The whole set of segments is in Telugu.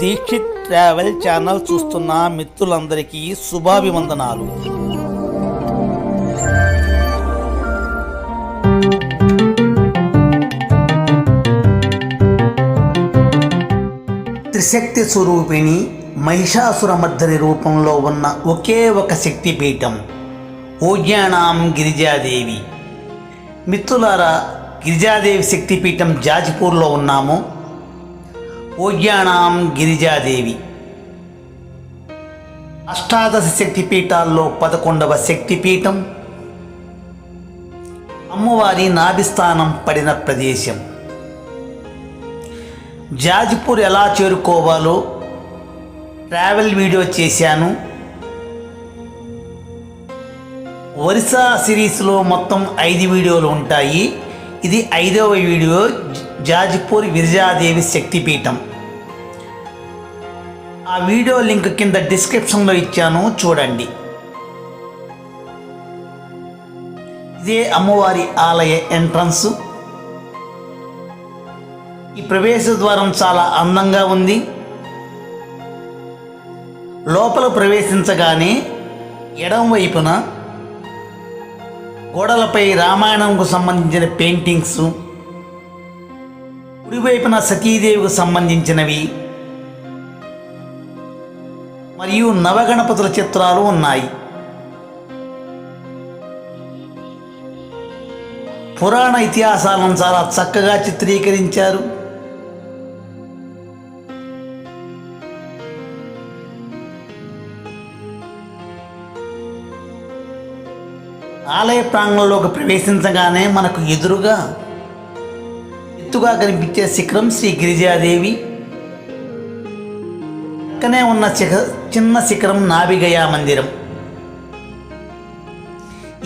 దీక్షిత్ ట్రావెల్ ఛానల్ చూస్తున్న మిత్రులందరికీ శుభాభివందనాలు. త్రిశక్తి స్వరూపిణి మహిషాసురమర్ధని రూపంలో ఉన్న ఒకే ఒక శక్తి పీఠం ఓజ్ఞానాం గిరిజాదేవి. మిత్రులారా గిరిజాదేవి శక్తిపీఠం జాజిపూర్లో ఉన్నాము. ఓజ్ఞానాం గిరిజాదేవి. అష్టాదశ శక్తిపీఠాల్లో పదకొండవ శక్తిపీఠం అమ్మవారి నాభిస్థానం పడిన ప్రదేశం. జాజ్పూర్ ఎలా చేరుకోవాలో ట్రావెల్ వీడియో చేశాను. ఒరిసా సిరీస్లో మొత్తం ఐదు వీడియోలు ఉంటాయి. ఇది ఐదవ వీడియో జాజ్పూర్ విరజాదేవి శక్తిపీఠం. ఆ వీడియో లింక్ కింద డిస్క్రిప్షన్లో ఇచ్చాను చూడండి. ఇదే అమ్మవారి ఆలయ ఎంట్రన్స్. ఈ ప్రవేశ ద్వారం చాలా అందంగా ఉంది. లోపల ప్రవేశించగానే ఎడం వైపున గోడలపై రామాయణంకు సంబంధించిన పెయింటింగ్స్ కుడివైపున సతీదేవికి సంబంధించినవి. మరియు నవగణపతుల చిత్రాలు ఉన్నాయి. పురాణ ఇతిహాసాలను చాలా చక్కగా చిత్రీకరించారు. ఆలయ ప్రాంగణంలోకి ప్రవేశించగానే మనకు ఎదురుగా ఎత్తుగా కనిపించే శిఖరం శ్రీ గిరిజాదేవి పక్కనే ఉన్న శిఖ చిన్న శిఖరం నాభిగయా మందిరం.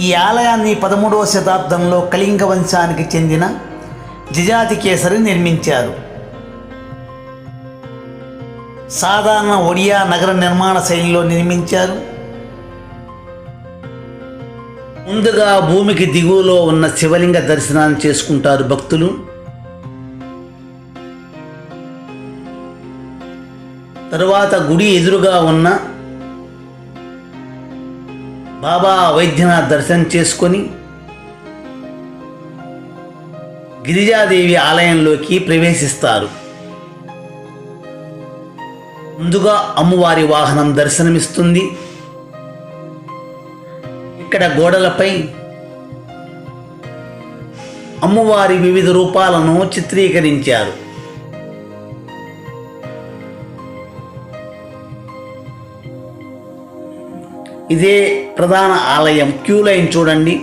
ఈ ఆలయాన్ని పదమూడవ శతాబ్దంలో కళింగ వంశానికి చెందిన జిజాతి కేసరి నిర్మించారు. సాధారణ ఒడియా నగర నిర్మాణ శైలిలో నిర్మించారు. ముందుగా భూమికి దిగువలో ఉన్న శివలింగ దర్శనాన్ని చేసుకుంటారు భక్తులు. తరువాత గుడి ఎదురుగా ఉన్న బాబా వైద్యనాథ్ దర్శనం చేసుకొని గిరిజాదేవి ఆలయంలోకి ప్రవేశిస్తారు. ముందుగా అమ్మవారి వాహనం దర్శనమిస్తుంది. ఇక్కడ గోడలపై అమ్మవారి వివిధ రూపాలను చిత్రీకరించారు. ఇదే ప్రధాన ఆలయం క్యూ లైన్ చూడండి.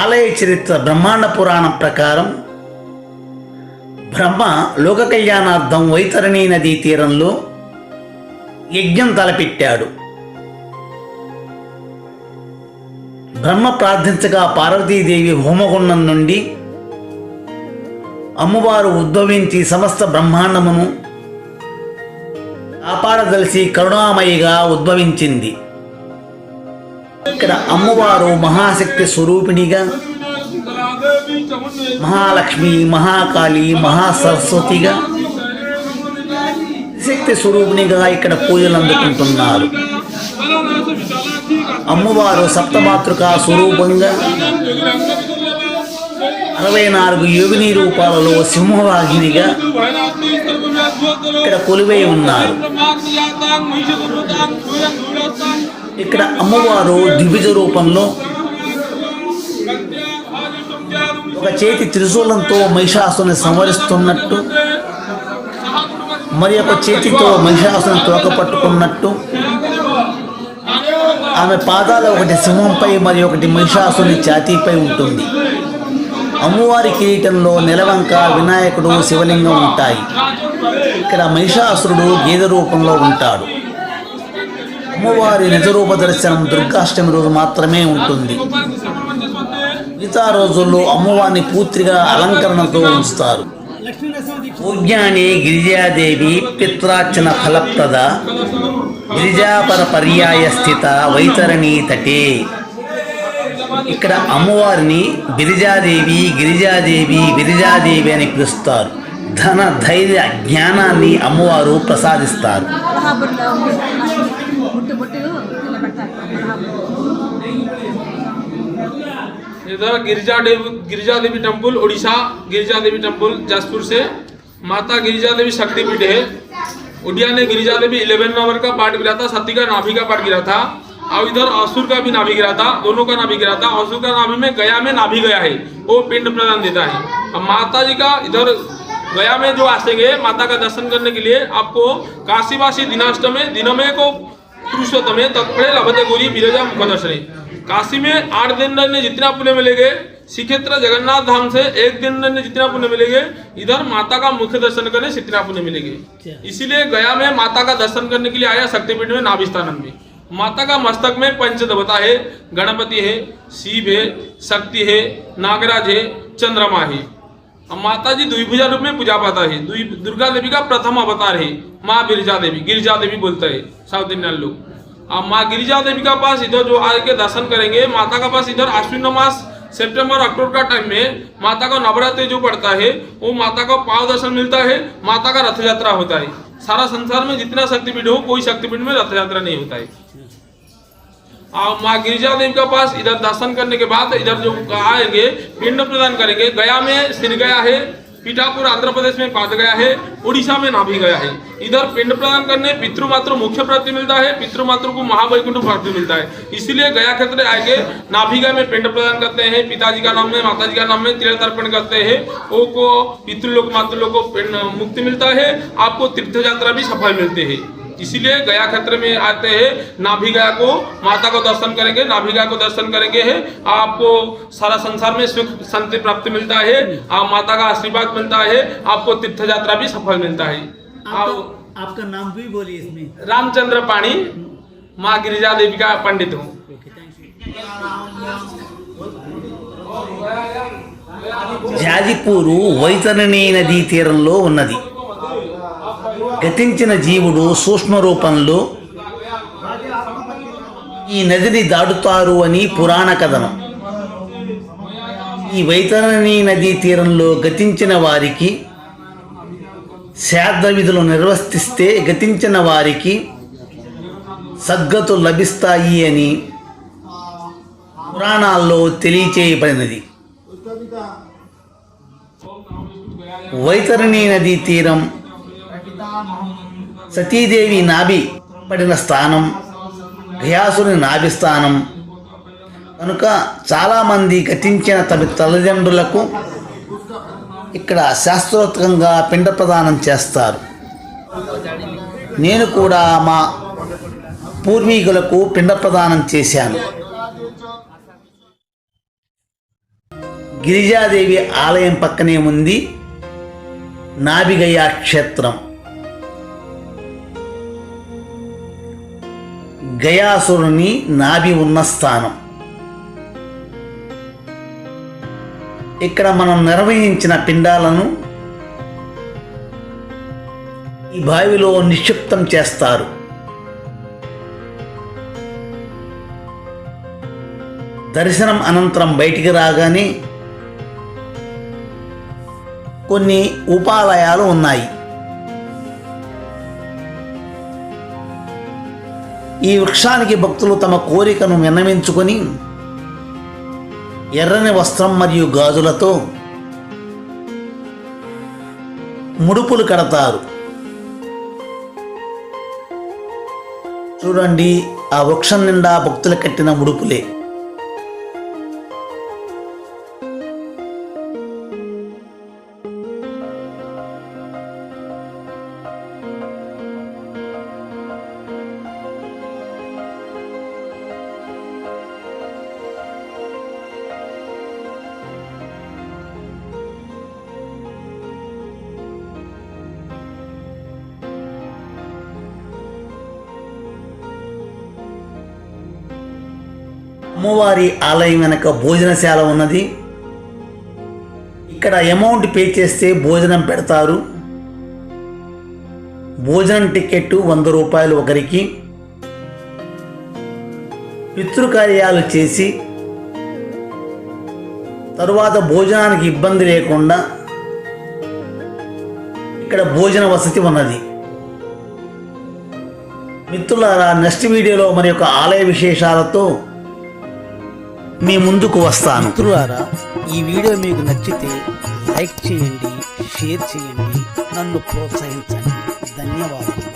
ఆలయ చరిత్ర బ్రహ్మాండ పురాణం ప్రకారం బ్రహ్మ లోక కళ్యాణార్థం వైతరణి నదీ తీరంలో యజ్ఞం తలపెట్టాడు. బ్రహ్మ ప్రార్థించగా పార్వతీదేవి హోమగుండం నుండి అమ్మవారు ఉద్భవించి సమస్త బ్రహ్మాండమును కాపాడదలిసి కరుణామయిగా ఉద్భవించింది. ఇక్కడ అమ్మవారు మహాశక్తి స్వరూపిణిగా మహాలక్ష్మి మహాకాళి మహాసరస్వతిగా శక్తి స్వరూపిణిగా ఇక్కడ పూజలు అందుకుంటున్నారు. అమ్మవారు సప్తమాతృక స్వరూపంగా అరవై నాలుగు యోగిని రూపాలలో సింహవాహినిగా ఇక్కడ కొలువై ఉన్నారు. ఇక్కడ అమ్మవారు ద్విభుజ రూపంలో ఒక చేతి త్రిశూలంతో మహిషాసుని సంవరిస్తున్నట్టు మరి ఒక చేతితో మహిషాసుని తోక పట్టుకున్నట్టు ఆమె పాదాలు ఒకటి సింహంపై మరి ఒకటి మహిషాసుని ఛాతీపై ఉంటుంది. అమ్మవారి కిరీటంలో నెలవంక వినాయకుడు శివలింగం ఉంటాయి. ఇక్కడ మహిషాసురుడు గేదె రూపంలో ఉంటాడు. అమ్మవారి నిజరూప దర్శనం దుర్గాష్టమి రోజు మాత్రమే ఉంటుంది. మిగతా రోజుల్లో అమ్మవారిని పూర్తిగా అలంకరణతో ఉంచుతారు. పూజ్ఞాని గిరిజాదేవి పిత్రార్చన ఫలప్రద గిరిజాపర పర్యాయ స్థిత వైతరణీ తటే. ఇక్కడ అమ్మవారిని గిరిజాదేవి గిరిజాదేవి విరిజాదేవి అని పిలుస్తారు ధన ధైర్య జ్ఞానాన్ని అమ్మవారు ప్రసాదిస్తారు కొల్హాపూర్లో ముట్టు ముట్టు నిలబెడతారు కొల్హాపూర్ इधर गिरिजा देवी गिरिजा देवी टेम्पल उड़ीसा गिरिजा देवी टेम्पल जसपुर से माता गिरिजा देवी शक्तिपीठ है उड़िया ने गिरिजा देवी इलेवन नंबर का पार्ट गिरा था सती का नाभि का पार्ट गिरा था और इधर असुर का भी नाभि गिरा था दोनों का नाभि गिरा था असुर का नाभि में गया में नाभि गया है वो पिंड प्रदान देता है। अब माता जी का इधर गया में जो आसेंगे माता का दर्शन करने के लिए आपको काशीवासी दिनाष्टमे दिनमे को पुरुषोत्तमे तत्पड़े लभते गोरी विरजा मुख दर्शने काशी में आठ दिन रहने जितना पुण्य मिलेंगे श्रीक्षेत्र जगन्नाथ धाम से एक दिन रहने जितना पुण्य मिलेंगे इधर माता का मुख्य दर्शन करने से इतना पुण्य मिलेंगे। इसीलिए गया में माता का दर्शन करने के लिए आया शक्तिपीठ में नाभिस्थानम में। माता का मस्तक में पंचदेवता है, गणपति है, शिव है, शक्ति है, नागराज है, चंद्रमा है। अब माता जी द्विभुजा रूप में पूजा पाता है। दुर्गा देवी का प्रथम अवतार है, माँ गिरिजा देवी। गिरिजा देवी बोलता है, साउथ इंडियन लोग। अब माँ गिरिजा देवी का पास इधर जो आके दर्शन करेंगे, माता का पास इधर आश्विन मास, सितंबर, अक्टूबर का टाइम में माता का नवरात्रि जो पड़ता है, वो माता का पाव दर्शन मिलता है, माता का रथ यात्रा होता है। सारा संसार में जितना शक्तिपीठ हो, कोई शक्तिपीठ में रथ यात्रा नहीं होता है। और माँ गिरिजा देव के पास इधर दर्शन करने के बाद इधर जो आएँगे, पिंड प्रदान करेंगे, गया में सिर गया है पीठापुर, आंध्र प्रदेश में पाद गया है उड़ीसा में नाभि गया है। इधर पिंड प्रदान करने पितृमात्र मुख्य प्राप्ति मिलता है पितृमात्र को महावैकुंठ प्राप्ति मिलता है। इसीलिए गया क्षेत्र आएँगे नाभिगा में पिंड प्रदान करते हैं, पिताजी का नाम में माता जी का नाम में तीर्थ अर्पण करते हैं। वो को पितृलोक, मातृलोक को मुक्ति मिलता है, आपको तीर्थ यात्रा भी सफल मिलती हैं। इसीलिए गया क्षेत्र में आते हैं नाभि गया को माता को दर्शन करेंगे नाभि गया को दर्शन करेंगे है आपको सारा संसार में सुख शांति प्राप्ति मिलता है आप माता का आशीर्वाद मिलता है आपको तीर्थ यात्रा भी सफल मिलता है और आपका, आपका नाम भी बोलिए इसमें रामचंद्र पाणी माँ गिरिजा देवी का पंडित हूँ జాజిపూరు వైతరణి నదీ తీరంలో ఉన్నది గతించిన జీవుడు సూక్ష్మ రూపంలో ఈ నదిని దాటుతారు అని పురాణ కథనం. ఈ వైతరణి నదీ తీరంలో గతించిన వారికి శ్రాద్ధ విధులు నిర్వర్తిస్తే గతించిన వారికి సద్గతులు లభిస్తాయి అని పురాణాల్లో తెలియచేయబడినది. వైతరణి నదీ తీరం సతీదేవి నాభి పడిన స్థానం గయాసుని నాభి స్థానం. కనుక చాలామంది గతించిన తమ తల్లిదండ్రులకు ఇక్కడ శాస్త్రోత్కంగా పిండ ప్రదానం చేస్తారు. నేను కూడా మా పూర్వీకులకు పిండ ప్రదానం చేశాను. గిరిజాదేవి ఆలయం పక్కనే ఉంది నాభిగయ క్షేత్రం. గయాసురుని నాభి ఉన్న స్థానం. ఇక్కడ మనం నిర్వహించిన పిండాలను ఈ బావిలో నిక్షిప్తం చేస్తారు. దర్శనం అనంతరం బయటికి రాగానే కొన్ని ఉపాలయాలు ఉన్నాయి. ఈ వృక్షానికి భక్తులు తమ కోరికను విన్నవించుకొని ఎర్రని వస్త్రం మరియు గాజులతో ముడుపులు కడతారు. చూడండి ఆ వృక్షం నిండా భక్తులు కట్టిన ముడుపులే. అమ్మవారి ఆలయం వెనక భోజనశాల ఉన్నది. ఇక్కడ అమౌంట్ పే చేస్తే భోజనం పెడతారు. భోజనం టికెట్ వంద రూపాయలు ఒకరికి. పితృకార్యాలు చేసి తరువాత భోజనానికి ఇబ్బంది లేకుండా ఇక్కడ భోజన వసతి ఉన్నది. మిత్రులారా నెక్స్ట్ వీడియోలో మరి యొక్క ఆలయ విశేషాలతో మీ ముందుకు వస్తాను. మిత్రులారా ఈ వీడియో మీకు నచ్చితే లైక్ చేయండి షేర్ చేయండి నన్ను ప్రోత్సహించండి. ధన్యవాదాలు.